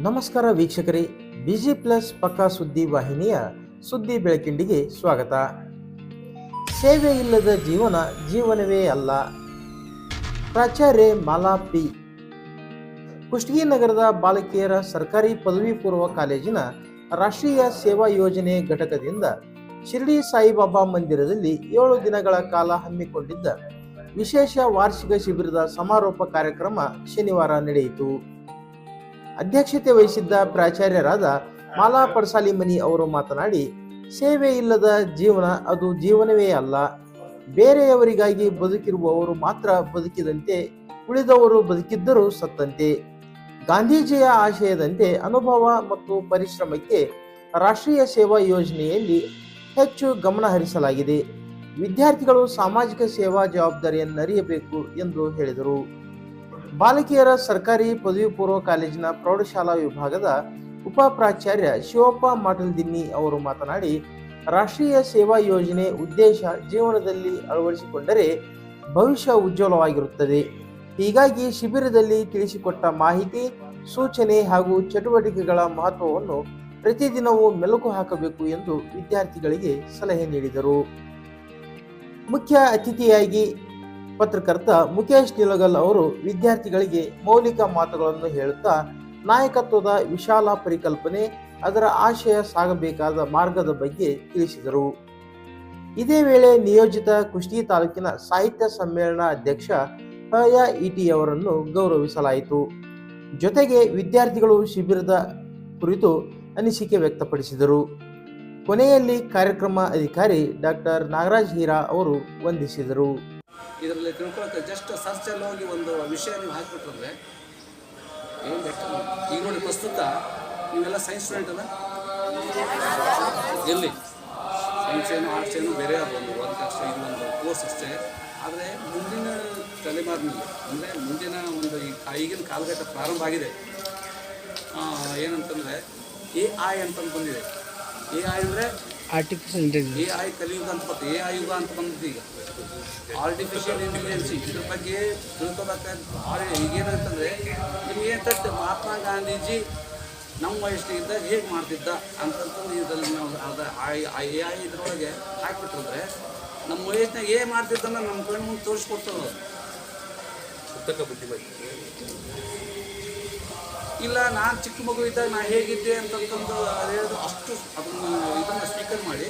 ನಮಸ್ಕಾರ ವೀಕ್ಷಕರೇ, busy plus ಪಕ್ಕಾ ಸುದ್ದಿ ವಾಹಿನಿಯ ಸುದ್ದಿ ಬೆಳಕಿಂಡಿಗೆ ಸ್ವಾಗತ. ಸೇವೆ ಇಲ್ಲದ ಜೀವನ ಜೀವನವೇ ಅಲ್ಲ. ಪ್ರಾಚಾರ್ಯ ಮಾಲಾ ಪಿ. ಕುಷ್ಟಗಿ ನಗರದ ಬಾಲಕಿಯರ ಸರ್ಕಾರಿ ಪದವಿ ಪೂರ್ವ ಕಾಲೇಜಿನ ರಾಷ್ಟ್ರೀಯ ಸೇವಾ ಯೋಜನೆ ಘಟಕದಿಂದ ಶಿರ್ಡಿ ಸಾಯಿಬಾಬಾ ಮಂದಿರದಲ್ಲಿ ಏಳು ದಿನಗಳ ಕಾಲ ಹಮ್ಮಿಕೊಂಡಿದ್ದ ವಿಶೇಷ ವಾರ್ಷಿಕ ಶಿಬಿರದ ಸಮಾರೋಪ ಕಾರ್ಯಕ್ರಮ ಶನಿವಾರ ನಡೆಯಿತು. ಅಧ್ಯಕ್ಷತೆ ವಹಿಸಿದ್ದ ಪ್ರಾಚಾರ್ಯರಾದ ಮಾಲಾ ಪಡ್ಸಾಲಿಮನಿ ಅವರು ಮಾತನಾಡಿ, ಸೇವೆ ಇಲ್ಲದ ಜೀವನ ಅದು ಜೀವನವೇ ಅಲ್ಲ. ಬೇರೆಯವರಿಗಾಗಿ ಬದುಕಿರುವವರು ಮಾತ್ರ ಬದುಕಿದಂತೆ, ಉಳಿದವರು ಬದುಕಿದ್ದರೂ ಸತ್ತಂತೆ. ಗಾಂಧೀಜಿಯ ಆಶಯದಂತೆ ಅನುಭವ ಮತ್ತು ಪರಿಶ್ರಮಕ್ಕೆ ರಾಷ್ಟ್ರೀಯ ಸೇವಾ ಯೋಜನೆಯಲ್ಲಿ ಹೆಚ್ಚು ಗಮನ ಹರಿಸಲಾಗಿದೆ. ವಿದ್ಯಾರ್ಥಿಗಳು ಸಾಮಾಜಿಕ ಸೇವಾ ಜವಾಬ್ದಾರಿಯನ್ನು ಅರಿಯಬೇಕು ಎಂದು ಹೇಳಿದರು. ಬಾಲಕಿಯರ ಸರ್ಕಾರಿ ಪದವಿ ಪೂರ್ವ ಕಾಲೇಜಿನ ಪ್ರೌಢಶಾಲಾ ವಿಭಾಗದ ಉಪ ಪ್ರಾಚಾರ್ಯ ಶಿವಪ್ಪ ಮಾಟಲ್ದಿನ್ನಿ ಅವರು ಮಾತನಾಡಿ, ರಾಷ್ಟ್ರೀಯ ಸೇವಾ ಯೋಜನೆ ಉದ್ದೇಶ ಜೀವನದಲ್ಲಿ ಅಳವಡಿಸಿಕೊಂಡರೆ ಭವಿಷ್ಯ ಉಜ್ವಲವಾಗಿರುತ್ತದೆ. ಹೀಗಾಗಿ ಶಿಬಿರದಲ್ಲಿ ತಿಳಿಸಿಕೊಟ್ಟ ಮಾಹಿತಿ, ಸೂಚನೆ ಹಾಗೂ ಚಟುವಟಿಕೆಗಳ ಮಹತ್ವವನ್ನು ಪ್ರತಿದಿನವೂ ಮೆಲುಕು ಹಾಕಬೇಕು ಎಂದು ವಿದ್ಯಾರ್ಥಿಗಳಿಗೆ ಸಲಹೆ ನೀಡಿದರು. ಮುಖ್ಯ ಅತಿಥಿಯಾಗಿ ಪತ್ರಕರ್ತ ಮುಖೇಶ್ ನಿಲಗಲ್ ಅವರು ವಿದ್ಯಾರ್ಥಿಗಳಿಗೆ ಮೌಲಿಕ ಮಾತುಗಳನ್ನು ಹೇಳುತ್ತಾ, ನಾಯಕತ್ವದ ವಿಶಾಲ ಪರಿಕಲ್ಪನೆ ಅದರ ಆಶಯ ಸಾಗಬೇಕಾದ ಮಾರ್ಗದ ಬಗ್ಗೆ ತಿಳಿಸಿದರು. ಇದೇ ವೇಳೆ ನಿಯೋಜಿತ ಕುಷ್ಟಿ ತಾಲೂಕಿನ ಸಾಹಿತ್ಯ ಸಮ್ಮೇಳನ ಅಧ್ಯಕ್ಷ ಹಯ ಇಟಿ ಅವರನ್ನು ಗೌರವಿಸಲಾಯಿತು. ಜೊತೆಗೆ ವಿದ್ಯಾರ್ಥಿಗಳು ಶಿಬಿರದ ಕುರಿತು ಅನಿಸಿಕೆ ವ್ಯಕ್ತಪಡಿಸಿದರು. ಕೊನೆಯಲ್ಲಿ ಕಾರ್ಯಕ್ರಮ ಅಧಿಕಾರಿ ಡಾಕ್ಟರ್ ನಾಗರಾಜ್ ಹೀರಾ ಅವರು ವಂದಿಸಿದರು. ಇದರಲ್ಲಿ ತಿಳ್ಕೊಳಕ್ಕೆ ಜಸ್ಟ್ ಸರ್ಚಲ್ಲಿ ಹೋಗಿ ಒಂದು ವಿಷಯ ನೀವು ಹಾಕಿಬಿಟ್ರೆ ಏನು ಬೇಕು? ಈಗ ನೋಡಿ ಪ್ರಸ್ತುತ ನೀವೆಲ್ಲ ಸೈನ್ಸ್ ಸ್ಟೂಡೆಂಟ್ ಅಲ್ಲ? ಎಲ್ಲಿ? ಸೈನ್ಸ್ ಏನು ಆರ್ಟ್ಸ್ ಏನು, ಬೇರೆ ಅದು ಒಂದು ಇದು ಒಂದು ಕೋರ್ಸ್ ಅಷ್ಟೇ. ಆದರೆ ಮುಂದಿನ ತಲೆಮಾರಿನಲ್ಲಿ, ಅಂದರೆ ಮುಂದಿನ ಒಂದು ಈ ಈಗಿನ ಕಾಲಘಟ್ಟ ಪ್ರಾರಂಭ ಆಗಿದೆ. ಏನಂತಂದರೆ ಎ ಐ ಅಂತಂದು ಬಂದಿದೆ. ಎ ಐ ಅಂದರೆ ಆರ್ಟಿಫಿಷಿಯಲ್ ಇಂಟೆಲಿಜೆನ್ಸ್ ಎ ಐ ಕಲಿಯುಗ ಅಂತ ಬಂತು. ಎ ಐ ಯುಗ ಅಂತ ಬಂದಿದೆ ಈಗ. ಆರ್ಟಿಫಿಷಿಯಲ್ ಇಂಟೆಲಿಜೆನ್ಸ್ ಇದ್ರ ಬಗ್ಗೆ ತಿಳ್ಕೊಬೇಕಾದ್ರೆ ಭಾಳ ಈಗೇನಂತಂದರೆ ನಿಮ್ಗೆ ಏನಂತ ತಟ್ಟು ಮಹಾತ್ಮ ಗಾಂಧೀಜಿ ನಮ್ಮ ವಯಸ್ಸಿನಿಂದ ಹೇಗೆ ಮಾಡ್ತಿದ್ದ ಅಂತಂತಂದು ಇದರಲ್ಲಿ ನಾವು ಅದು ಐ ಎ ಐ ಇದ್ರೊಳಗೆ ಹಾಕ್ಬಿಟ್ರಂದ್ರೆ ನಮ್ಮ ವಯಸ್ಸಿನಾಗ ಏನು ಮಾಡ್ತಿದ್ದಂದ್ರೆ ನಮ್ಮ ಕಣ್ಣು ಮುಂದೆ ಬುದ್ಧಿ ಅದು. ಇಲ್ಲ, ನಾನು ಚಿಕ್ಕ ಮಗು ಇದ್ದಾಗ ನಾನು ಹೇಗಿದ್ದೆ ಅಂತಂತಂದು ಅದು ಅಷ್ಟು ಅದನ್ನು ಇದನ್ನು ಸ್ಪೀಕರ್ ಮಾಡಿ,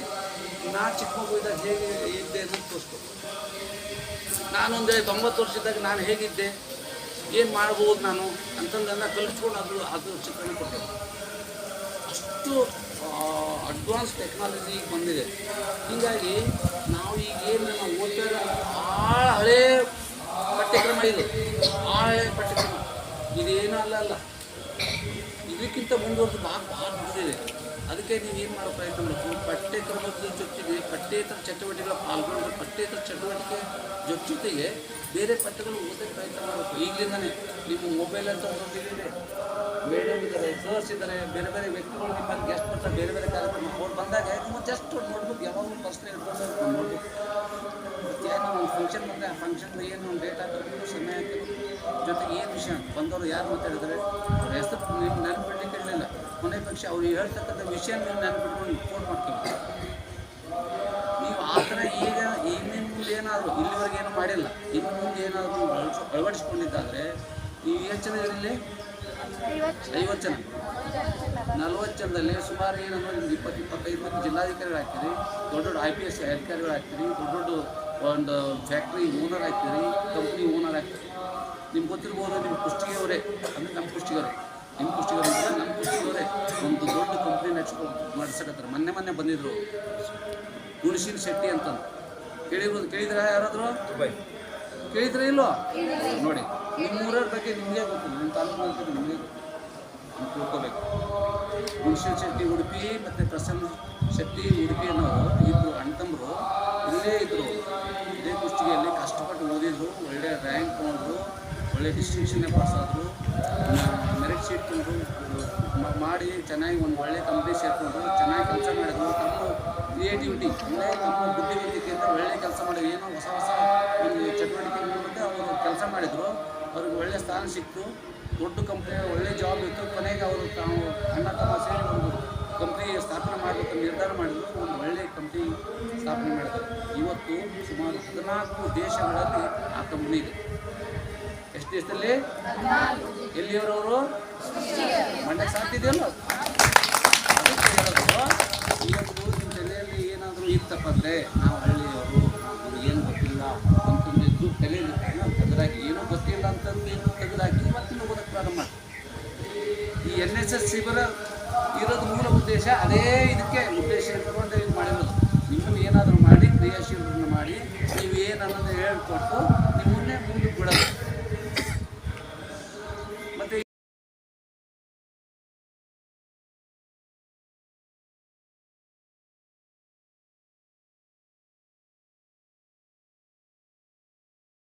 ನಾನು ಚಿಕ್ಕ ಮಗು ಇದ್ದಾಗ ಹೇಗೆ ಇದ್ದೆ ಅಂತ ತೋರಿಸ್ಕೊ ನಾನೊಂದು ತೊಂಬತ್ತು ವರ್ಷ ಇದ್ದಾಗ ನಾನು ಹೇಗಿದ್ದೆ, ಏನು ಮಾಡ್ಬೋದು ನಾನು ಅಂತಂದನ್ನು ಕಲಿಸ್ಕೊಂಡು ಅದು ಅದು ಚಿತ್ರಣ ಕೊಟ್ಟೆ. ಅಷ್ಟು ಅಡ್ವಾನ್ಸ್ ಟೆಕ್ನಾಲಜಿ ಬಂದಿದೆ. ಹೀಗಾಗಿ ನಾವು ಈಗ ಏನು ನಾವು ಓದ್ತಾ ಭಾಳ ಹಳೇ ಪಠ್ಯಕ್ರಮ ಇದು. ಭಾಳ ಹಳೆ ಪಠ್ಯಕ್ರಮ. ಇದೇನೂ ಅಲ್ಲ ಅಲ್ಲ. ಇದಕ್ಕಿಂತ ಮುಂದುವರೆದು ಭಾಗ ಭಾಳ ದುಡ್ಡಿದೆ ಅದಕ್ಕೆ ನೀವು ಏನು ಮಾಡೋ ಪ್ರಯತ್ನ ಮಾಡಬೇಕು ಪಠ್ಯಕ್ರಮದ ಜೊತೆಗೆ ಪಠ್ಯೇತರ ಚಟುವಟಿಕೆಗಳ ಪಾಲ್ಗೊಂಡು ಪಠ್ಯೇತರ ಚಟುವಟಿಕೆ ಜೊತೆ ಜೊತೆಗೆ ಬೇರೆ ಪಠ್ಯಗಳು ಓದೋಕ್ಕೆ ಪ್ರಯತ್ನ ಮಾಡಬೇಕು. ಈಗಲಿಂದನೇ ನಿಮ್ಮ ಮೊಬೈಲ್ ಅಂತ ಇದೆ ಮೇಡಮ್ ಇದ್ದಾರೆ ಸರ್ಸ್ ಇದ್ದಾರೆ, ಬೇರೆ ಬೇರೆ ವ್ಯಕ್ತಿಗಳು ನಿಮ್ಮ ಗೆಸ್ಟ್ ಬರ್ತಾರೆ, ಬೇರೆ ಬೇರೆ ಕಾರ್ಯಕ್ರಮ. ಅವ್ರು ಬಂದಾಗ ನೀವು ಜಸ್ಟ್ ನೋಡ್ಬೇಕು ಯಾವಾಗಲೂ ಪ್ರಶ್ನೆ ಇಟ್ಕೊಂಡು ನೋಡ್ಬೇಕು ಏನೋ ಒಂದು ಫಂಕ್ಷನ್ ಬಂದರೆ ಆ ಫಂಕ್ಷನ್ ಏನು ಡೇಟ್ ಹಾಕಬೇಕು ಸಮಯ ಹಾಕಬೇಕು ಜೊತೆಗೆ ಏನು ವಿಷಯ? ಬಂದವರು ಯಾರು ಮಾತಾಡಿದ್ರೆ ಅವ್ರ ಹೆಸರು ನೀವು ನೆನಪಿಡ್ಲಿಕ್ಕೆ ಇರಲಿಲ್ಲ. ಕೊನೆ ಪಕ್ಷ ಅವ್ರು ಹೇಳ್ತಕ್ಕಂಥ ವಿಷಯ ನೀವು ನೆನಪಿಟ್ಕೊಂಡು ಫೋನ್ ಮಾಡ್ಕೊಬೇಕು ನೀವು ಆ ಥರ ಈಗ ಈಗಿನ ಮುಂದೆ ಏನಾದರೂ, ಇಲ್ಲಿವರೆಗೆ ಏನು ಮಾಡಿಲ್ಲ. ಇನ್ನು ಮುಂದೆ ಏನಾದರೂ ಅಳವಡಿಸ್- ಅಳವಡಿಸ್ಕೊಂಡಿದ್ದಾದರೆ ನೀವು ಎಷ್ಟು ಜನ ಇರಲಿ? ಐವತ್ತು ಜನ. ನಲ್ವತ್ತು ಜನದಲ್ಲಿ ಸುಮಾರು ಏನಂದ್ರೆ ಇಪ್ಪತ್ತು, ಇಪ್ಪತ್ತೈದು ಜಿಲ್ಲಾಧಿಕಾರಿಗಳು ಹಾಕ್ತೀರಿ ದೊಡ್ಡ ದೊಡ್ಡ ಐ ಪಿ ಎಸ್ ಅಧಿಕಾರಿಗಳು ಹಾಕ್ತೀರಿ ದೊಡ್ಡ ದೊಡ್ಡ ಒಂದು ಫ್ಯಾಕ್ಟ್ರಿ ಓನರ್ ಆಗ್ತೀರಿ ಕಂಪ್ನಿ ಓನರ್ ಆಗ್ತೀರಿ. ನಿಮ್ಗೆ ಗೊತ್ತಿರ್ಬೋದು ನಿಮ್ಮ ಕುಷ್ಟಿಗೆಯವರೇ ಅಂದರೆ ನಮ್ಮ ಕುಷ್ಟಿಗರು ನಿಮ್ಮ ಕುಷ್ಟಿಗರು ಅಂದರೆ ನಮ್ಮ ಕುಷ್ಟಿಗೆಯವರೇ. ಒಂದು ದೊಡ್ಡ ಕಂಪ್ನಿ ನೆಚ್ಕೊ ಮಾಡಿಸಕತ್ತಾರೆ. ಮೊನ್ನೆ ಮೊನ್ನೆ ಬಂದಿದ್ರು. ಗುಣಶೀನ್ ಶೆಟ್ಟಿ ಅಂತಂದು. ಕೇಳಿರ್ಬೋದು ಕೇಳಿದ್ರೆ ಯಾರಾದರೂ? ಕೇಳಿದ್ರೆ ಇಲ್ಲೋ ನೋಡಿ ನಿಮ್ಮೂರವ್ರ ಬಗ್ಗೆ ನಿಮಗೆ ಗೊತ್ತು. ನಿಮ್ಮ ತಾಲೂಕು ಬಗ್ಗೆ ನಿಮಗೆ ಗೊತ್ತು. ನೀವು ತಿಳ್ಕೊಬೇಕು. ಗುಣಶೀಲ್ ಶೆಟ್ಟಿ ಉಡುಪಿ ಮತ್ತು ಪ್ರಸನ್ನ ಶೆಟ್ಟಿ ಉಡುಪಿ ಅನ್ನೋರು ಇಬ್ಬರು ಒಳ್ಳೆ ಡಿಸ್ಟಿಂಕ್ಷನ್ನೇ ಪಾಸಾದರು ಮೆರಿಟ್ ಶೀಟ್ ತಂದು ಮಾಡಿ ಚೆನ್ನಾಗಿ ಒಂದು ಒಳ್ಳೆ ಕಂಪ್ನಿ ಸೇರಿಕೊಂಡು ಚೆನ್ನಾಗಿ ಕೆಲಸ ಮಾಡಿದ್ರು ತಮ್ಮ ಕ್ರಿಯೇಟಿವಿಟಿ ಒಳ್ಳೆ ತಮ್ಮ ಬುದ್ಧಿವಂತಿಕೆಯಿಂದ ಒಳ್ಳೆ ಕೆಲಸ ಮಾಡಿದ್ರು ಏನೋ ಹೊಸ ಹೊಸ ಒಂದು ಚಟುವಟಿಕೆ ಮಾಡಿಬಿಟ್ಟು ಅವರು ಕೆಲಸ ಮಾಡಿದರು. ಅವ್ರಿಗೆ ಒಳ್ಳೆ ಸ್ಥಾನ ಸಿಕ್ತು. ದೊಡ್ಡ ಕಂಪ್ನಿ ಒಳ್ಳೆ ಜಾಬ್ ಇತ್ತು. ಕೊನೆಗೆ ಅವರು ತಾವು ಅಣ್ಣ, ತಮ್ಮ ಸೇರಿ ಒಂದು ಕಂಪ್ನಿ ಸ್ಥಾಪನೆ ಮಾಡಬೇಕು ನಿರ್ಧಾರ ಮಾಡಿದ್ರು. ಒಂದು ಒಳ್ಳೆ ಕಂಪ್ನಿ ಸ್ಥಾಪನೆ ಮಾಡಿದ್ರು. ಇವತ್ತು ಸುಮಾರು ಹದಿನಾಲ್ಕು ದೇಶಗಳಲ್ಲಿ ಆ ಕಂಪ್ನಿ ಇದೆ. ಎಷ್ಟು ದೇಶದಲ್ಲಿ ಎಲ್ಲಿಯವರವರು? ಮಂಡ್ಯಕ್ಕೆ ಸಾಧ್ಯಿದೆಯಲ್ಲ ಅದಕ್ಕೆ ಹೇಳೋದು ತಲೆಯಲ್ಲಿ ಏನಾದರೂ ಇತ್ತಪ್ಪ ಅಂದರೆ ನಾವು ಹಳ್ಳಿಯವರು ಏನು ಗೊತ್ತಿಲ್ಲ ಅಂತಂದಿದ್ದು ತಲೆಯಲ್ಲಿ ತೆಗೆದಾಕಿ, ಏನೂ ಗೊತ್ತಿಲ್ಲ ಅಂತಂದು ಏನು ತೆಗೆದಾಕಿ ಇವತ್ತಿನ ಓದಕ್ಕೆ ಪ್ರಾರಂಭ ಈ ಎನ್ ಎಸ್ ಎಸ್ ಶಿಬಿರ ಇರೋದು ಮೂಲ ಉದ್ದೇಶ, ಅದೇ ಇದಕ್ಕೆ